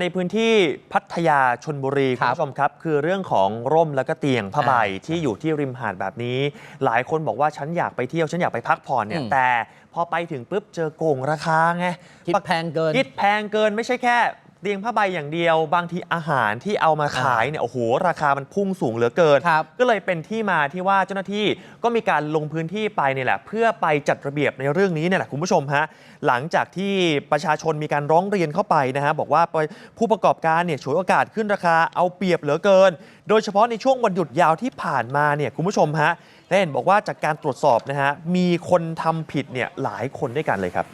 ในพื้นที่พัทยาชนบุรีคคุรัณบผู้ชมครับ คือเรื่องของร่มแล้วก็เตียงผ้าใบอ่าที่อยู่ที่ริมหาดแบบนี้ หลายคนบอกว่าฉันอยากไปเที่ยว ฉันอยากไปพักผ่อนเนี่ยอืม แต่พอไปถึงปุ๊บเจอโกงราคาไงคิดแพงเกิน คิดแพงเกินไม่ใช่แค่ เตียงผ้าใบอย่างเดียว บางทีอาหารที่เอามาขายเนี่ยโอ้โหราคามันพุ่งสูงเหลือเกิน ครับก็เลยเป็นที่มาที่ว่าเจ้าหน้าที่ก็มีการลงพื้นที่ไปเนี่ยแหละ เพื่อไปจัดระเบียบในเรื่องนี้เนี่ยแหละคุณผู้ชมฮะหลังจากที่ประชาชนมีการร้องเรียนเข้าไปนะฮะบอกว่าผู้ประกอบการเนี่ยฉวยโอกาสขึ้นราคาเอาเปรียบเหลือเกิน โดยเฉพาะในช่วงวันหยุดยาวที่ผ่านมาเนี่ยคุณผู้ชมฮะและเห็นบอกว่าจากการตรวจสอบนะฮะมีคนทำผิดเนี่ยหลายคนด้วยกันเลยครับ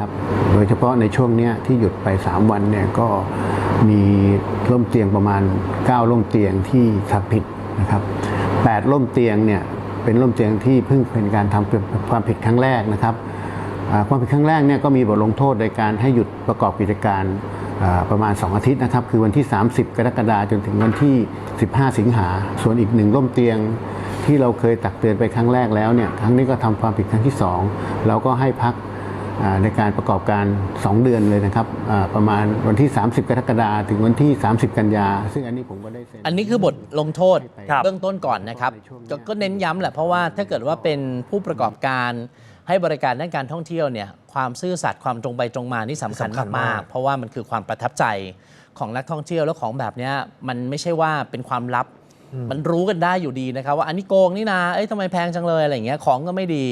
ครับโด ยเฉพาะในช่วงนี้ที่หยุดไป 3 วันเนี่ยก็มีร่มเตียงประมาณ 9 ร่มเตียงที่ทำผิดนะครับ8ร่มเตียงเนี่ยเป็นร่มเตียงที่เพิ่งเป็นการทำความผิดครั้งแรกนะครับความผิดครั้งแรกเนี่ยก็มีบทลงโทษโดยการให้หยุดประกอบกิจการประมาณ 2 อาทิตย์นะครับ คือวันที่ 30 กรกฎาคมจนถึงวันที่ 15 สิงหา ส่วนอีกหนึ่งร่มเตียงที่เราเคยตักเตือนไปครั้งแรกแล้วเนี่ย ครั้งนี้ก็ทำความผิดครั้งที่สองเราก็ให้พัก ในการประกอบการ 2 เดือนเลยนะครับอ่าประมาณวันที่ 30 กรกฎาคมถึงวันที่ 30 กันยา ซึ่งอันนี้ผมก็ได้เซ็นอันนี้คือบทลงโทษครับเบื้องต้นก่อนนะครับในช่วงนี้ก็ก็เน้นย้ำแหละเพราะว่าถ้าเกิดว่าเป็นผู้ประกอบการให้บริการด้านการท่องเที่ยวเนี่ยความซื่อสัตย์ความตรงไปตรงมานี่สำคัญสำคัญมามากกๆเพราะว่ามันคือความประทับใจของนักท่องเที่ยวแล้วของแบบเนี้ยมันไม่ใช่ว่าเป็นความลับ มันรู้กันได้อยู่ดีนะครับ ว่าอันนี้โกงนี่นะเอ้ยทำไมแพงจังเลยอะไรอย่างเงี้ยของก็ไม่ดี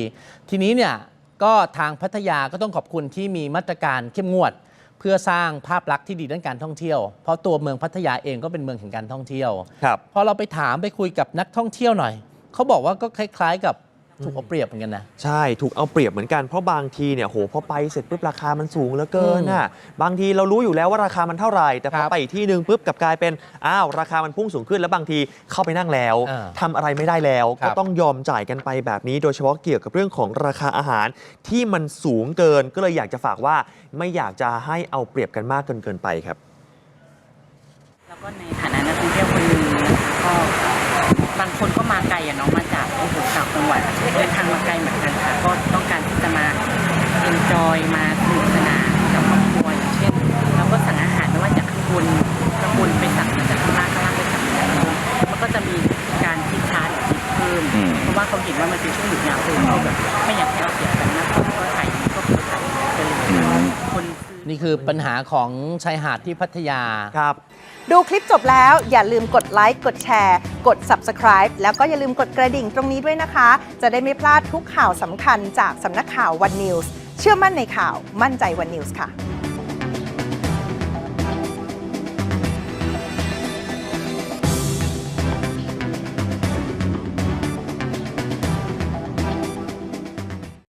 ทีนี้เนี่ย ก็ทางพัทยาก็ต้องขอบคุณที่มีมาตรการเข้มงวด เพื่อสร้างภาพลักษณ์ที่ดีด้านการท่องเที่ยว เพราะตัวเมืองพัทยาเองก็เป็นเมืองแห่งการท่องเที่ยวครับ พอเราไปถามไปคุยกับนักท่องเที่ยวหน่อย เขาบอกว่าก็คล้าย ๆ กับ ถูกเอาเปรียบเหมือนกันนะ ใช่ถูกเอาเปรียบเหมือนกันเพราะบางทีเนี่ยโหพอไปเสร็จปุ๊บราคามันสูงเหลือเกินน่ะบางทีเรารู้อยู่แล้วว่าราคามันเท่าไหร่ แต่พอครับไปอีกที่หนึ่งปุ๊บกลับกลายเป็นอ้าวราคามันพุ่งสูงขึ้นแล้วบางทีเข้าไปนั่งแล้วอ่าทำอะไรไม่ได้แล้วครัก็บต้องยอมจ่ายกันไปแบบนี้ โดยเฉพาะเกี่ยวกับเรื่องของราคาอาหารที่มันสูงเกินก็เลยอยากจะฝากว่าไม่อยากจะให้เอาเปรียบกันมากเกินเกินไปครับ แล้วก็ในฐานะนักท่องเที่ยวคนหนึ่งก็บางคนก็มาไกลอะเนาะมาจากโอ้โหต่าง จังหวัดเดินทางมาไกลเหมือนกันค่ะ ก็ต้องการที่จะมาเอนจอยมาสนุกสนานกับครอบครัวอย่างเช่นเราก็สั่งอาหารไม่ว่าจากข้างบนข้างบนไปสั่งมาจากข้างล่างข้างล่างไปสั่งมาจากข้างบนมันก็จะมีการคิดชาร์จคิดเพิ่มเพราะว่าเขาเห็นว่ามันเป็นช่วงหยุดยาวเลยเขาแบบไม่อยากให้เอาเปรียบกันมากก็ขายดีก็คือขายดีไปเลยค นซื้อนี่คือปัญหาของชายหาดที่พัทยา ครับ ดูคลิปจบแล้วอย่าลืมกดไลค์กดแชร์ กด Subscribe แล้วก็อย่าลืมกดกระดิ่งตรงนี้ด้วยนะคะ จะได้ไม่พลาดทุกข่าวสำคัญจากสำนักข่าว One News เชื่อมั่นในข่าวมั่นใจ One News ค่ะ